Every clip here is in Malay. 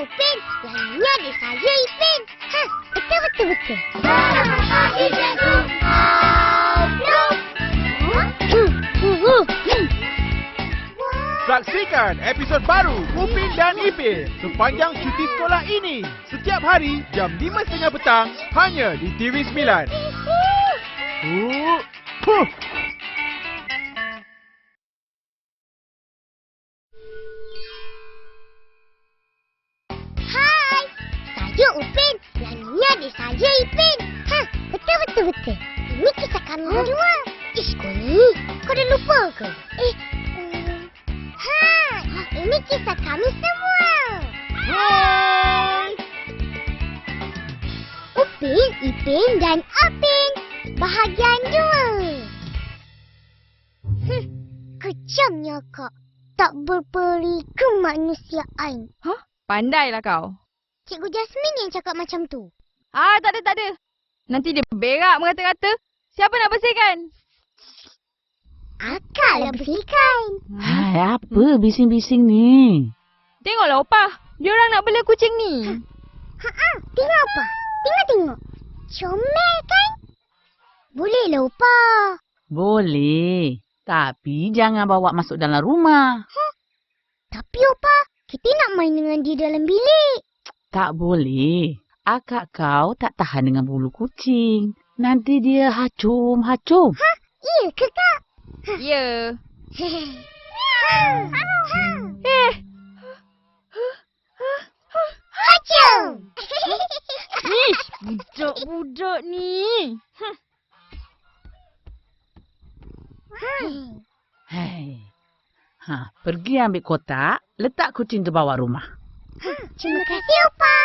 Upin. Yang ini adik saya Ipin. Ha, betul betul betul. Saksikan episod baru Upin dan Ipin sepanjang cuti sekolah ini. Setiap hari jam 5.30 petang hanya di TV9. Oh, huh. Kisah kami berdua. Ish, kau ni, kau dah lupa ke? Eh, hmm. ha, ini kisah kami semua. Hai. Upin, Ipin dan Apin. Bahagian dua. Hmm, kejamnya kak. Tak berperi kemanusiaan. Hah? Pandailah kau. Cikgu Jasmine yang cakap macam tu. Ah, tak ada, tak ada. Nanti dia berak mengata-kata. Siapa nak bersihkan? Akak lah bersihkan. Hai, apa bising-bising ni? Tengoklah opah. Dia orang nak bela kucing ni. Ha-ha, tengok apa? Tengok-tengok. Comel kan? Boleh lah, Opa. Boleh. Tapi jangan bawa masuk dalam rumah. Tapi, Opa, kita nak main dengan dia dalam bilik. Tak boleh. Akak kau tak tahan dengan bulu kucing. Nanti dia hacum-hacum. Iya ke, Kak? Ya. Eh. Hacum! Ish, budak-budak ni. Hai. Ha, pergi ambil kotak, letak kucing tu bawah rumah. Terima kasih, Opa.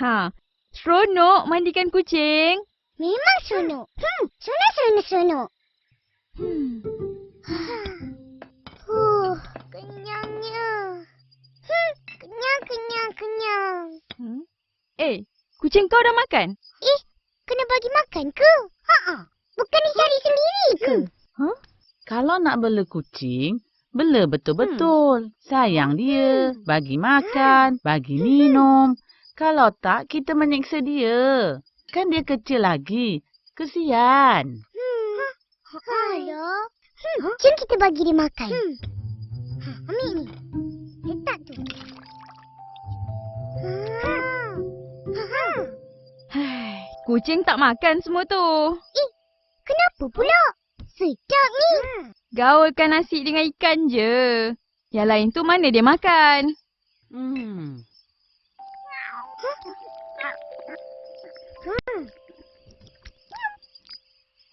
Ha. Seronok mandikan kucing. Memang seronok. Hmm, seronok, seronok, seronok. Kucing kau dah makan? Eh, kena bagi makan ke? Ha-ha. Bukan dia cari sendiri ke? Hmm. Kalau nak bela kucing, bela betul-betul. Sayang dia, bagi makan, bagi minum. Kalau tak, kita menyiksa dia. Kan dia kecil lagi. Kesian. Hmm. Alah. Hmm. Jom kita bagi dia makan. Hmm. Kucing tak makan semua tu. Eh, kenapa pula? Sedap ni. Gaulkan nasi dengan ikan je. Yang lain tu mana dia makan? Hmm. Hmm.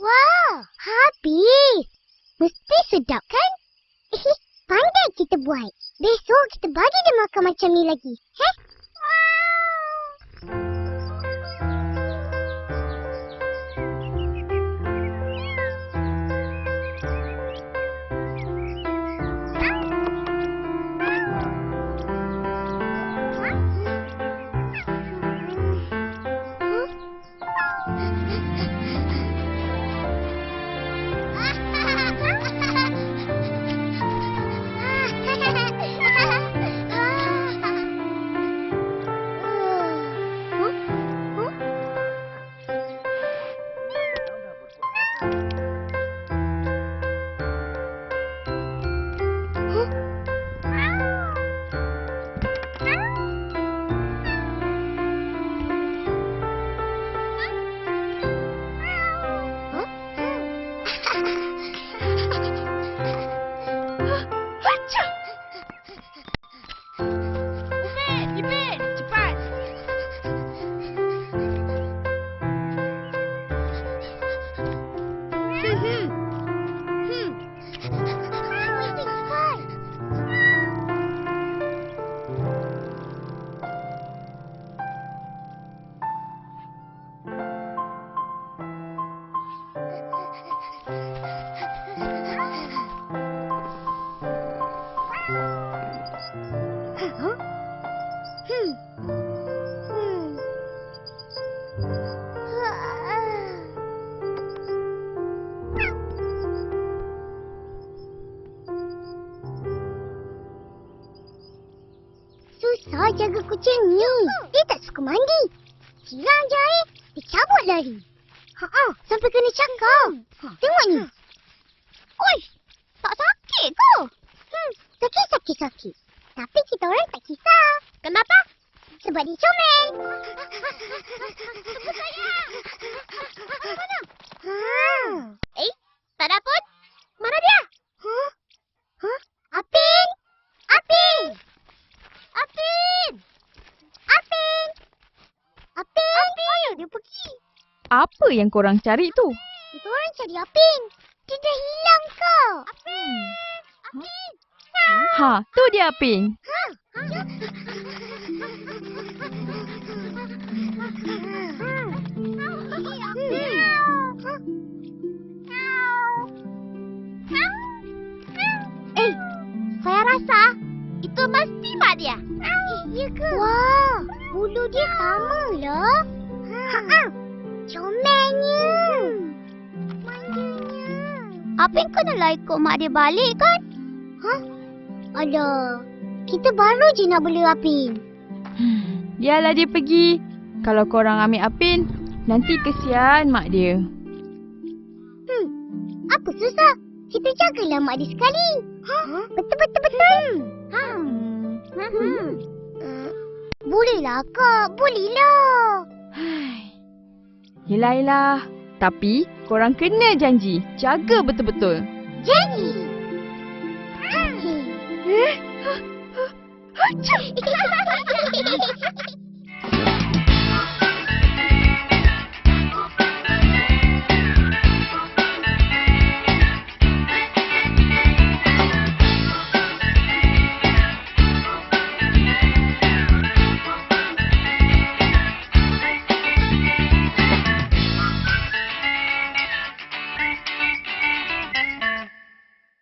Wah, habis. Mesti sedap kan? Pandai kita buat. Besok kita bagi dia makan macam ni lagi. Heh? Jaga kucing ni. Dia tak suka mandi. Siram je air, dia cabut lari. Ha sampai kena cakar. Tengok ni. Oi, tak sakit ke? Hmm, sakit-sakit-sakit. Tapi kita orang tak kisah. Kenapa? Sebab dia comel. Saya. Mana? Ha. Eh, tak ada pun. Mana dia? Huh? Huh? Apin! Apin! Apin! Apin! Apin! Apin! Mana dia pergi? Apa yang korang cari tu? Kita orang cari Apin. Dia dah hilang ke? Apin! Apin! Ha, tu dia Apin. Ha? Ha? Eh, saya rasa itu mesti mak dia. Eh, ya ke? Wah, bulu dia sama lah. Ha. Comelnya. Manjanya. Apin kenalah ikut mak dia balik kan? Hah? Alah, kita baru je nak bela Apin. Biarlah dia pergi. Kalau korang ambil Apin, nanti kesian mak dia. Hmm, apa susah? Kita jagalah mak dia sekali. Ha? Betul betul betul. Hmm. Hmm. Uh, bolehlah kak, bolehlah. Yelah, yelah. Tapi, korang kena janji. Jaga betul-betul. Janji. Eh?